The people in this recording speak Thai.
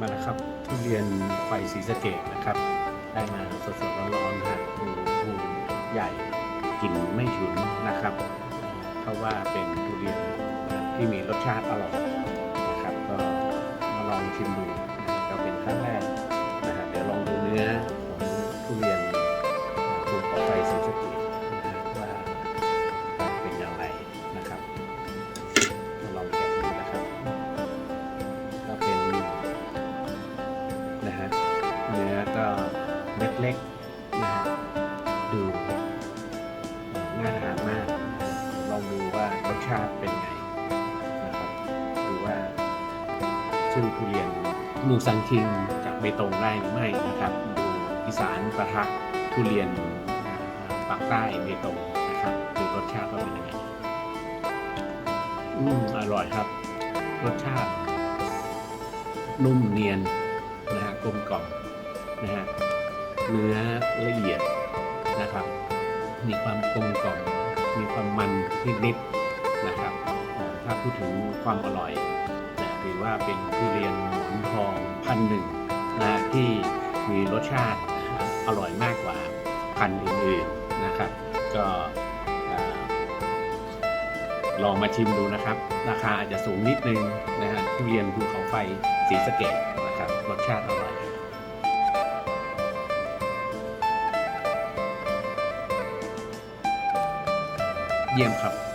มาแล้วครับทุเรียนไฟสีสะเกดนะครับ ได้มาสดๆร้อนๆนะฮะดูภูใหญ่กลิ่นไม่ฉุนนะครับ เพราะว่าเป็นทุเรียนที่มีรสชาติอร่อยนะครับ ก็มาลองชิมดูนะก็เป็นครั้งแรกนะฮะเดี๋ยวลองดูเนื้อ เล็กๆนะฮะดูน่าทานมากลองดูว่ารสชาติเป็นไงนะครับดูว่าสู้ทุเรียนมูซังคิงจากเบตงได้หรือไม่นะครับดูอีสานประทะทุเรียนอ่าปากใต้เบตงนะครับดูรสชาติว่าเป็นยังไงอืมอร่อยครับ รสชาติ นุ่มเนียนนะฮะกลมกล่อมนะฮะ เนื้อละเอียดนะครับ มีความกลมกล่อมมีความมันนิดๆนะครับถ้าพูดถึงความอร่อยนะถือว่าเป็นทุเรียนหมอนทองพันหนึ่งนะที่มีรสชาติอร่อยมากกว่าพันอื่นๆนะครับ ก็ลองมาชิมดูนะครับ ราคาอาจจะสูงนิดนึงนะฮะทุเรียนภูเขาไฟสีสะเกดนะครับรสชาติอร่อย เยี่ยมครับ